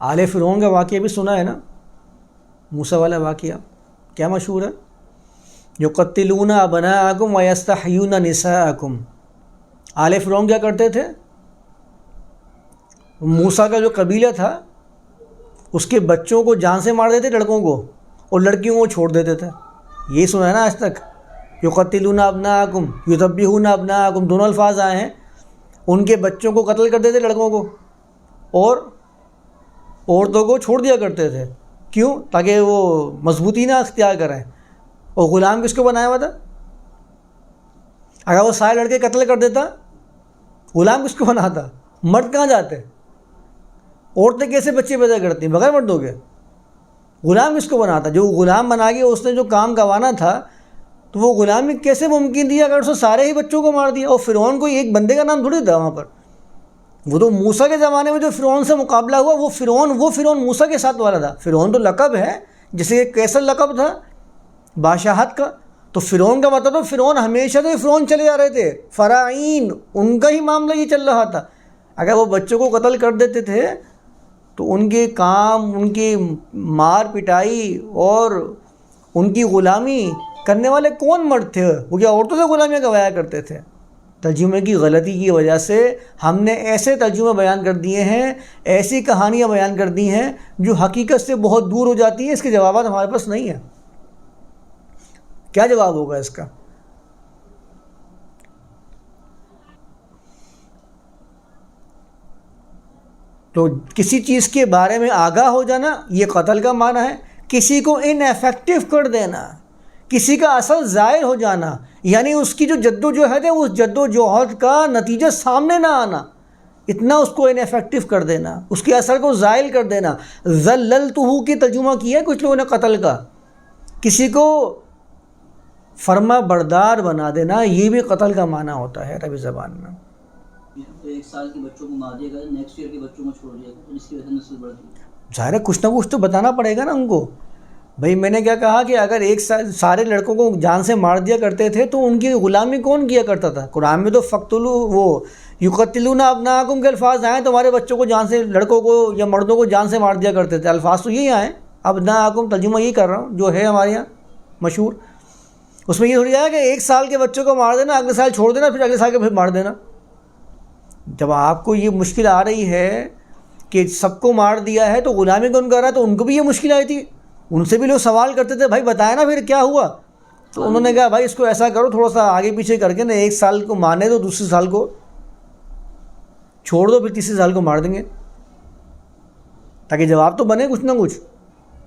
आले फ़िरौन का वाक़ भी सुना है ना? मूसा वाला वाक़ क्या मशहूर है? जो कत्तिलूना बना आकुम वयस्तून निसाकुम। आले फ़िरौन क्या करते थे? मूसा का जो कबीला था, उसके बच्चों को जान से मार देते लड़कों को, और लड़कियों को छोड़ देते थे। यही सुना है ना आज तक? यो कत्तिलूना अपना आकुम युतबिहूना अपना आकुम दोनों अल्फाज आए हैं। उनके बच्चों को कत्ल कर देते लड़कों को। और औरतों को छोड़ दिया करते थे। क्यों? ताकि वो मजबूती ना अख्तियार करें। और ग़ुलाम किसको बनाया हुआ था? अगर वो सारे लड़के कत्ल कर देता, ग़ुलाम किसको बनाता? मर्द कहाँ जाते? औरतें कैसे बच्चे पैदा करती? बगैर मर्दों के। ग़ुलाम किसको बनाता? जो ग़ुलाम बना के उसने जो काम गंवाना था तो वो ग़ुलामी कैसे मुमकिन थी अगर उसने सारे ही बच्चों को मार दिया? और फ़िरौन कोई एक बंदे का नाम थोड़ी था वहाँ पर। वो तो मूसा के ज़माने में जो फ़िरौन से मुकाबला हुआ, वो फ़िरौन वो फ़िरौन मूसा के साथ वाला था। फ़िरौन तो लकब है, जैसे कैसर लकब था, बादशाहत का। तो फ़िरौन का मतलब तो फ़िरौन हमेशा तो फ़िरौन चले जा रहे थे। फ़राइन उनका ही मामला ये चल रहा था। अगर वो बच्चों को कत्ल कर देते थे तो उनके काम, उनकी मार पिटाई और उनकी ग़ुलामी करने वाले कौन मर्द थे? वो क्या औरतों से ग़ुलामियाँ गवाया करते थे? तर्जुमे की गलती की वजह से हमने ऐसे तर्जुमे बयान कर दिए हैं, ऐसी कहानियाँ बयान कर दी हैं, जो हकीकत से बहुत दूर हो जाती हैं, इसके जवाब हमारे पास नहीं है। क्या जवाब होगा इसका? तो किसी चीज़ के बारे में आगाह हो जाना, ये कत्ल का माना है। किसी को इनफेक्टिव कर देना, किसी का असल ज़ाहिर हो जाना यानी उसकी जो जद्दोजहद है उस जद्दोजहद का नतीजा सामने ना आना। इतना उसको इनफेक्टिव कर देना उसके असर को ज़ायल कर देना। जल्ल तुहू की तर्जुमा किया है कुछ लोगों ने कत्ल का। किसी को फर्मा बरदार बना देना ये भी कत्ल का माना होता है अरबी ज़बान में। तो एक साल के बच्चों को मार दिया नेक्स्ट ईयर के बच्चों को छोड़ दिया तो इसकी वजह से नस्ल ज़ाहिर है कुछ ना कुछ तो बताना पड़ेगा ना उनको। भाई, मैंने क्या कहा कि अगर एक साल सारे लड़कों को जान से मार दिया करते थे तो उनकी ग़ुलामी कौन किया करता था? कुरान में तो फ़क्तुलू, वो युकतलूना अपना आकुम के अल्फाज आए, तुम्हारे बच्चों को जान से, लड़कों को या मर्दों को जान से मार दिया करते थे। अल्फाज तो यही आए। अब ना आकुम तर्जुमा यही कर रहा हूँ, जो है हमारे यहाँ मशहूर। उसमें ये थोड़ी आया कि एक साल के बच्चों को मार देना, अगले साल छोड़ देना, फिर अगले साल के फिर मार देना। जब आपको ये मुश्किल आ रही है कि सबको मार दिया है तो ग़ुलामी कौन कर रहा है? तो उनको भी ये मुश्किल आई थी। उनसे भी लोग सवाल करते थे भाई बताया ना फिर क्या हुआ? तो उन्होंने कहा भाई इसको ऐसा करो थोड़ा सा आगे पीछे करके ना एक साल को मारने दो दूसरे साल को छोड़ दो फिर तीसरे साल को मार देंगे। ताकि जवाब तो बने कुछ ना कुछ।